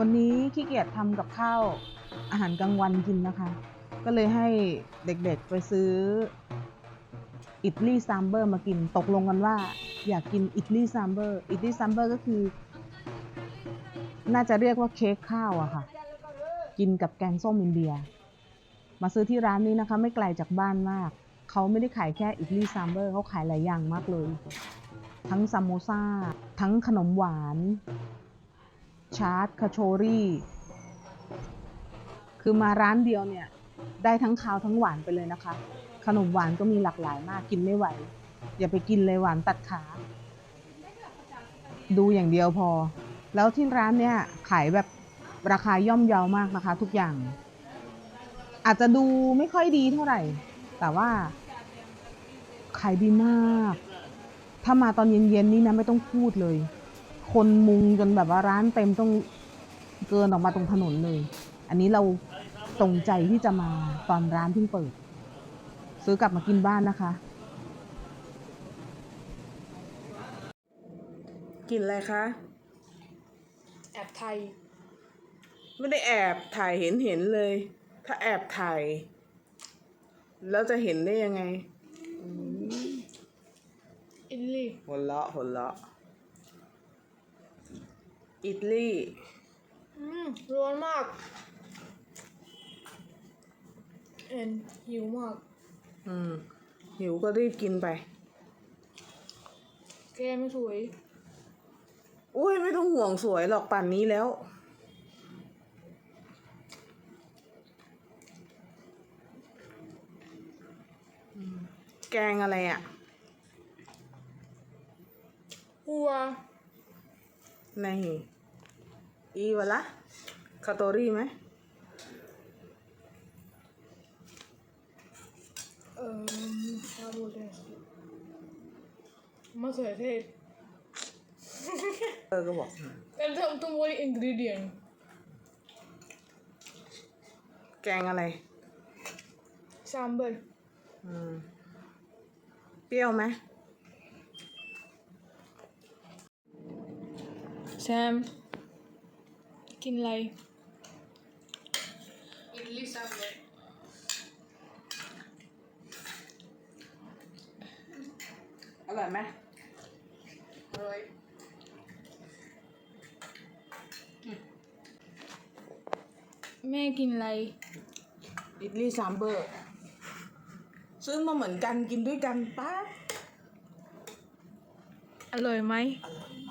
วันนี้ขี้เกียจทำกับข้าวอาหารกลางวันกินนะคะ ก็เลยให้เด็กๆไปซื้ออิตลี่ซัมเบอร์มากินตกลงกันว่า อยากกินอิตลี่ซัมเบอร์อิตลี่ซัมเบอร์ก็คือ น่าจะเรียกว่าเค้กข้าวอะค่ะ กินกับแกงส้มอินเดีย มาซื้อที่ร้านนี้นะคะ ไม่ไกลจากบ้านมาก เขาไม่ได้ขายแค่อิตลี่ซัมเบอร์เขาขายหลายอย่างมากเลย ทั้งซามโมซาทั้งขนมหวาน ชาร์ตคาโชรี่ คือมาร้านเดียวเนี่ย ได้ทั้งคาวทั้งหวานไปเลยนะคะ ขนมหวานก็มีหลากหลายมากกินไม่ไหว อย่าไปกินเลยหวานตัดขา ดูอย่างเดียวพอ แล้วที่ร้านเนี่ยขายแบบราคาย่อมเยาวมากนะคะ ทุกอย่าง อาจจะดูไม่ค่อยดีเท่าไหร่ แต่ว่าขายดีมาก ถ้ามาตอนเย็นๆนี่นะไม่ต้องพูดเลย คนมุงจนแบบว่าร้านเต็มต้องเกินออกมาตรงถนนเลย อันนี้เราตรงใจที่จะมาตอนร้านเพิ่งเปิด ซื้อกลับมากินบ้านนะคะ กินอะไรคะ แอบไทย ไม่ได้แอบถ่ายเห็นเห็นเลย ถ้าแอบถ่าย แล้วจะเห็นได้ยังไงอิตาลีหัวเราะหัวเราะ อิตลี่อืมร้อนมากเอ็นหิวมากอืมหิวก็รีบกินไป แกไม่สวย อุ้ยไม่ต้องห่วงสวยหรอกป่านนี้แล้ว แกงอะไรอะหัว नहीं ई वाला कटोरी में เอ่อक्या बोलते हैं इसको มะเขือเทศ เออก็บอก แต่तुम तुम बोली इंग्रेडिएंट แกงอะไร सांबर อืม เปรี้ยวไหม แซม กินอะไร อิดลี่ซัมเบอร์อร่อยไหมอร่อยแม่กินอะไร อิตลี่ซามเบอร์ ซื้อมาเหมือนกันกินด้วยกันป้าอร่อยไหมอร่อย